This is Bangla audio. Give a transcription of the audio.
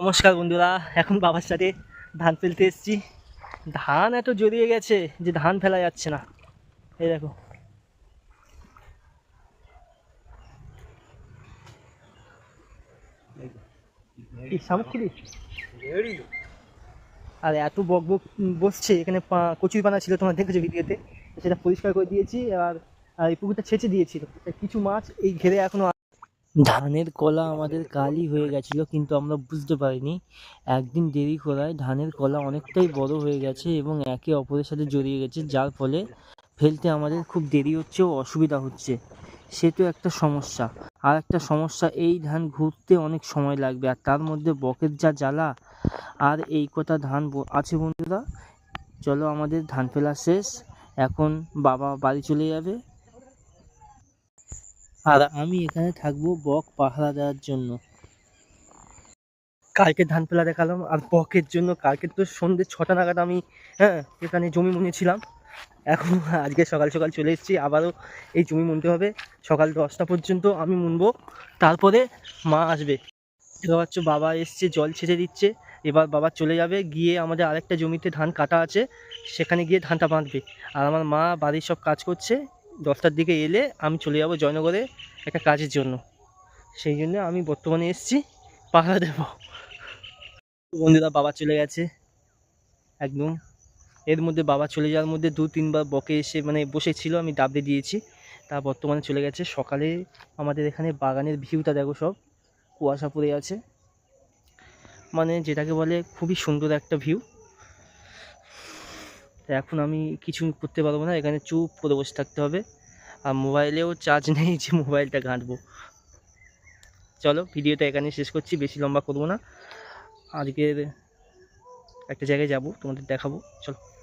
নমস্কার বন্ধুরা, এখন বাবার সাথে ধান ফেলতে এসেছি। ধান এত জড়িয়ে গেছে যে ধান ফেলা যাচ্ছে না। এই দেখো। আর এত বক বক বসছে, এখানে কচুরি পানা ছিল তোমার দেখেছ ভিডিওতে? সেটা পরিষ্কার করে দিয়েছি, আর এই পুকুরটা ছেঁচে দিয়েছিল। কিছু মাছ এই ঘেরে এখনও ধানের কলা আমাদের কালই হয়ে গেছিল, কিন্তু আমরা বুঝতে পারিনি। একদিন দেরি করায় ধানের কলা অনেকটাই বড় হয়ে গেছে এবং একে অপরের সাথে জড়িয়ে গেছে, যার ফলে ফেলতে আমাদের খুব দেরি হচ্ছে ও অসুবিধা হচ্ছে। সে তো একটা সমস্যা। আর একটা সমস্যা, এই ধান ঘুরতে অনেক সময় লাগবে, আর তার মধ্যে বকের যা জ্বালা, আর এই কটা ধান আছে বন্ধুরা। চলো আমাদের ধান ফেলা শেষ। এখন বাবা বাড়ি চলে যাবে। আর আমি এখানে থাকব বক পাহারা দেওয়ার জন্য। কালকে ধান ফেলা দেখালাম আর বকের জন্য কালকে তো সন্ধ্যে ছটা নাগাদ আমি হ্যাঁ এখানে জমি মুনেছিলাম এখন আজকে সকাল সকাল চলে এসেছি আবারও এই জমি মুনতে হবে। সকাল দশটা পর্যন্ত আমি মুনবো তারপরে মা আসবে। এবার হচ্ছে বাবা এসছে জল ছেড়ে দিচ্ছে। এবার বাবা চলে যাবে গিয়ে আমাদের আরেকটা জমিতে ধান কাটা আছে সেখানে গিয়ে ধানটা বাঁধবে। আর আমার মা বাড়ির সব কাজ করছে দশটার দিকে এলে আমি চলে যাব জয়নগরে একটা কাজের জন্য। সেই জন্য আমি বর্তমানে এসেছি পাহারা দেব। বন্ধুরা, বাবা চলে গেছে। একদম। এর মধ্যে বাবা চলে যাওয়ার মধ্যে দু তিনবার বকে এসে মানে বসেছিল আমি ডাবড়ে দিয়েছি। তা বর্তমানে চলে গেছে। সকালে আমাদের এখানে বাগানের ভিউটা দেখো সব। কুয়াশা পড়ে আছে। মানে যেটাকে বলে খুবই সুন্দর একটা ভিউ। এখন আমি কিছু করতে পারব না, এখানে চুপ করে বসে থাকতে হবে। আর মোবাইলেও চার্জ নেই যে মোবাইলটা ঘাঁটবো। চলো ভিডিওটা এখানে শেষ করছি, বেশি লম্বা করব না। আজকের একটা জায়গায় যাব, তোমাদের দেখাবো। চলো।